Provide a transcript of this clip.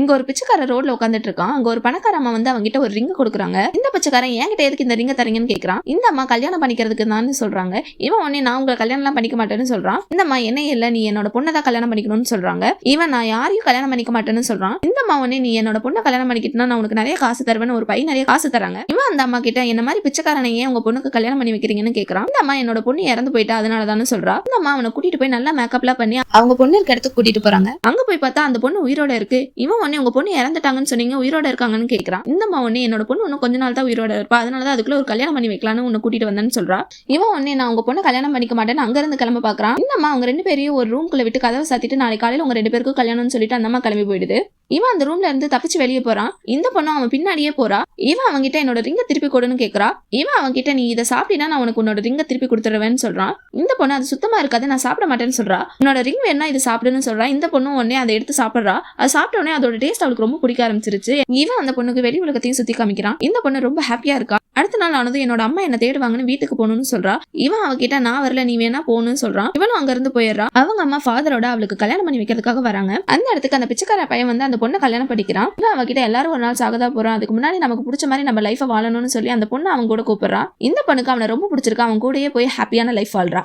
இங்க ஒரு பிச்சைக்காரன் ரோட்ல உட்காந்துட்டு இருக்கான். அங்க ஒரு பணக்கார அம்மா வந்து அவங்கிட்ட ஒரு ரிங் கொடுக்குறாங்க. இந்த பிச்சைக்காரன் என்கிட்ட எதுக்கு இந்த ரிங்க தரீங்கன்னு கேக்குறான். இந்த அம்மா கல்யாணம் பண்ணிக்கிறதுக்கு தான் சொல்றாங்க. இவன் உடனே நான் உங்களை கல்யாணம் எல்லாம் பண்ணிக்க மாட்டேன்னு சொல்றான். இந்த அம்மா என்ன இல்ல நீ என்னோட பொண்ணை தான் கல்யாணம் பண்ணிக்கணும்னு சொல்றாங்க. இவன் நான் யாரையும் கல்யாணம் பண்ணிக்க மாட்டேன்னு சொல்றான். இந்த அம்மா உடனே நீ என்னோட பொண்ணை கல்யாணம் பண்ணிக்கிட்டா நான் உனக்கு நிறைய காசு தருவேன்னு ஒரு பை நிறைய காசு தராங்க. இவன் அந்த அம்மா கிட்ட என்ன மாதிரி பிச்சைக்காரனை ஏன் உங்க பொண்ணுக்கு கல்யாணம் பண்ணி வைக்கிறீங்கன்னு கேக்குறான். இந்த அம்மா என்னோட பொண்ணு இறந்து போயிட்டா அதனால தானே சொல்றா. இந்த அம்மா அவனை கூட்டிட்டு போய் நல்லா மேக்கப்லாம் பண்ணி அவங்க பொண்ணு இருக்க இடத்துக்கு கூட்டிட்டு போறாங்க. அங்க போய் பார்த்தா அந்த பொண்ணு உயிரோட இருக்கு. இவன் உடனே உங்க பொண்ணு இறந்துட்டாங்கன்னு சொன்னீங்க உயிரோட இருக்காங்கன்னு கேக்குறான் இந்த அம்மா உடனே என்னோட பொண்ணு இன்னும் கொஞ்ச நாள் தான் உயிரோட இருப்பா. அதனால தான் அதுக்குள்ள ஒரு கல்யாணம் பண்ணி வைக்கலாம்னு உன்னை கூட்டிட்டு வந்தேன்னு சொல்றா. இவன் உடனே நான் உங்க பொண்ணு கல்யாணம் பண்ணிக்க மாட்டேன்னு அங்க இருந்து கிளம்ப பாக்குறான் இந்தம்மா அவங்க ரெண்டு பேரையும் ஒரு ரூம்குள்ள விட்டு கதவை சாத்திட்டு நாளைக்கு காலையில உங்க ரெண்டு பேருக்கும் கல்யாணம்னு சொல்லிட்டு அந்தம்மா கிளம்பி போயிடுது. இவன் அந்த ரூம்ல இருந்து தப்பிச்சு வெளியே போறான். இந்த பொண்ணு அவன் பின்னாடியே போறா. இவன் அவன்கிட்ட என்னோட ரிங்க திருப்பி கொடுன்னு கேக்குறா. இவன் அவன்கிட்ட நீ இதை சாப்பிட்டீனா நான் உனக்கு உன்னோட ரிங்க திருப்பி கொடுத்துருவேன்னு சொல்றான். இந்த பொண்ணு அது சுத்தமா இருக்காது நான் சாப்பிட மாட்டேன்னு சொல்றா. உன்னோட ரிங் வேணா இது சாப்பிடுன்னு சொல்றா. இந்த பொண்ணு உடனே அதை எடுத்து சாப்பிடுறா. அது சாப்பிட்ட உடனே அதோட டேஸ்ட் அவளுக்கு ரொம்ப பிடிக்க ஆரம்பிச்சிருச்சு. இவன் அந்த பொண்ணுக்கு வெளி உலகத்தையும் சுத்தி காமிக்கிறான். இந்த பொண்ணு ரொம்ப ஹாப்பியா இருக்கா? அடுத்த நாள் ஆனதும் என்னோட அம்மா என்ன தேடுவாங்கன்னு வீட்டுக்கு போகணும்னு சொல்றா. இவன் அவகிட்ட நான் வரல நீ வேணா போகணும்னு சொல்றான் இவனும் அங்க இருந்து போயிடுறா. அவங்க அம்மா ஃபாதரோட அவளுக்கு கல்யாணம் பண்ணி வைக்கிறதுக்காக வராங்க. அந்த இடத்துக்கு அந்த பிச்சைக்கார பையன் வந்து அந்த பொண்ணை கல்யாணம் படிக்கிறான் இவன் அவகிட்ட எல்லாரும் ஒரு நாள் சாகதா போறான் அதுக்கு முன்னாடி நமக்கு பிடிச்ச மாதிரி நம்ம லைஃபை வாழணும்னு சொல்லி அந்த பொண்ணு அவன் கூட கூப்பிடுறான் இந்த பொண்ணுக்கு அவனை ரொம்ப பிடிச்சிருக்கு. அவன் கூடயே போய் ஹாப்பியான லைஃப் வாழ்றான்